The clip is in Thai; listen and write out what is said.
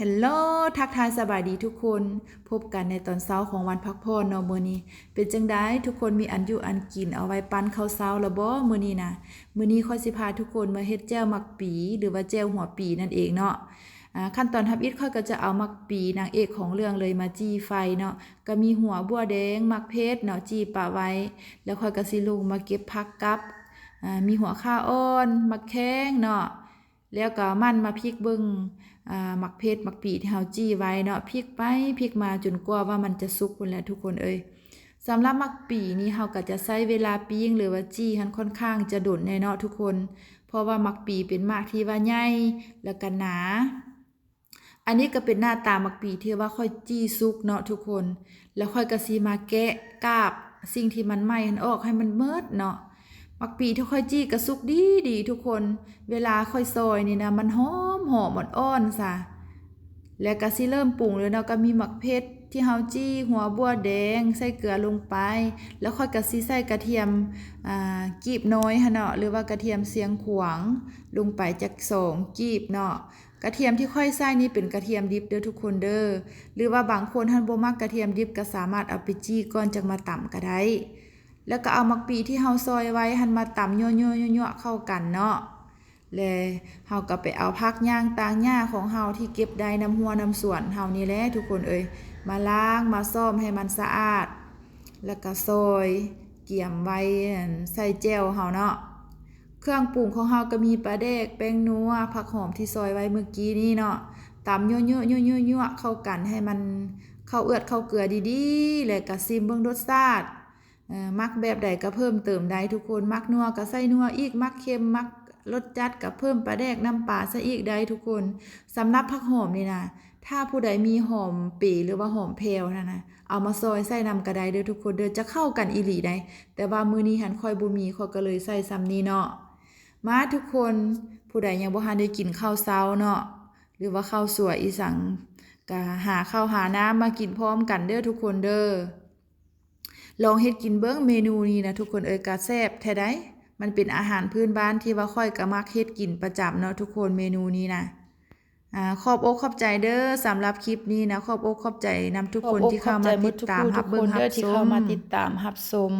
ฮลโหลทักทายสบายดีทุกคน พบกันในตอนเช้าของวันพักผ่อนเนาะมื้อนี้ เป็นจังไดทุกคนมีอันอยู่อันกินเอาไว้ปั้นข้าวเช้าแล้วบ่มื้อนี้นะมื้อนี้ค่อยสิพาทุกคนมาเฮ็ดแจ่วมักปีหรือว่าแจ่วหัวปีนั่นเองเนาะอ่าขั้นตอนทับอิฐค่อยก็จะเอามักปีนางเอกของเรื่องเลยมาจี้ไฟเนาะก็มีหัวบัวแดง มักเพชรเนาะจี้ปะไว้ แล้วค่อยก็สิลงมาเก็บผักกับอ่ามีหัวข้าอ่อน มักแข้งเนาะ แล้วก็มันมาพริกเบิงอ่าหมักเพชรหมักปีที่เฮาจี้ไว้เนาะพริกไปพริกมาจนกว่าว่ามันจะสุกพุ่นแหละทุกคนเอ้ยสำหรับหมักปีนี่เฮาก็จะใช้เวลาปิ้งหรือว่าจี้หันค่อนข้างจะโดดแน่เนาะทุกคน เพราะว่าหมักปีเป็นมากที่ว่าใหญ่แล้วก็หนาอันนี้ก็เป็นหน้าตาหมักปีที่ว่าค่อยจี้ซุกเนาะทุกคน แล้วค่อยก็สิมาแกะกาบ สิ่งที่มันไหม้หันออกให้มันเมิดเนาะ มักปีที่ค่อยจี้กระสุกดีดีทุกคน เวลาค่อยซอยนี่นะมันหอมหอมอ่อนๆซะแล้วก็สิเริ่มปรุงเลยเนาะก็มีหมักเพชรที่เฮาจี้หัวบัวแดง ใส่เกลือลงไป แล้วค่อยก็สิใส่กระเทียมอ่ากีบน้อยหั่นเนาะหรือว่ากระเทียมเสียงขวางลงไปจักสองกีบเนาะกระเทียมที่ค่อยใส่นี่เป็นกระเทียมดิบเด้อทุกคนเด้อหรือว่าบางคนท่านบ่มักกระเทียมดิบก็สามารถเอาไปจี้ก่อนจักมาตำก็ได้ แล้วก็เอามักปีที่เฮาซอยไว้หันมาตำยั่วๆๆๆเข้ากันเนาะแล้วเฮาก็ไปเอาผักย่างตางหญ้าของเฮาที่เก็บได้น้ำหัวน้ำสวนเฮานี่แหละทุกคนเอ้ยมาล้างมาซ่อมให้มันสะอาด แล้วก็ซอยเกี่ยมไว้ใส่แจ่วเฮาเนาะเครื่องปรุงของเฮาก็มีปลาแดกแป้งนัวผักหอมที่ซอยไว้เมื่อกี้นี่เนาะตำยั่วๆๆๆๆเข้ากันให้มันเข้าเอือดเข้าเกลือดีๆแล้วก็ซิมเบิ่งรสชาติ มักแบบใดก็เพิ่มเติมได้ทุกคน มักนัวก็ใส่นัวอีก มักเค็มมักรสจัดก็เพิ่มปลาแดกน้ำปลาซะอีกได้ทุกคนสำหรับผักหอมนี่นะถ้าผู้ใดมีหอมปีหรือว่าหอมเพลนะนะเอามาซอยใส่นำกระไดเด้อทุกคนเด้อจะเข้ากันอีหลีได้ แต่ว่ามือนี้หันคอยบ่มีขอยก็เลยใส่ซ้ำนี้เนาะมาทุกคนผู้ใดยังบ่ทันได้กินข้าวเช้าเนาะหรือว่าข้าวสวยอีสังก็หาข้าวหาน้ำมากินพร้อมกันเด้อทุกคนเด้อ ลองเฮ็ดกินเบิ้งเมนูนี้นะทุกคนเอ้ยกะแซ่บแท้ได้มันเป็นอาหารพื้นบ้านที่ว่าค่อยก็มักเฮ็ดกินประจำเนาะทุกคนเมนูนี้นะอ่าขอบอกขอบใจเด้อสำหรับคลิปนี้นะขอบอกขอบใจนำทุกคนที่เข้ามาติดตามรับเบิ่งรับที่เข้ามมาติดตามรับชม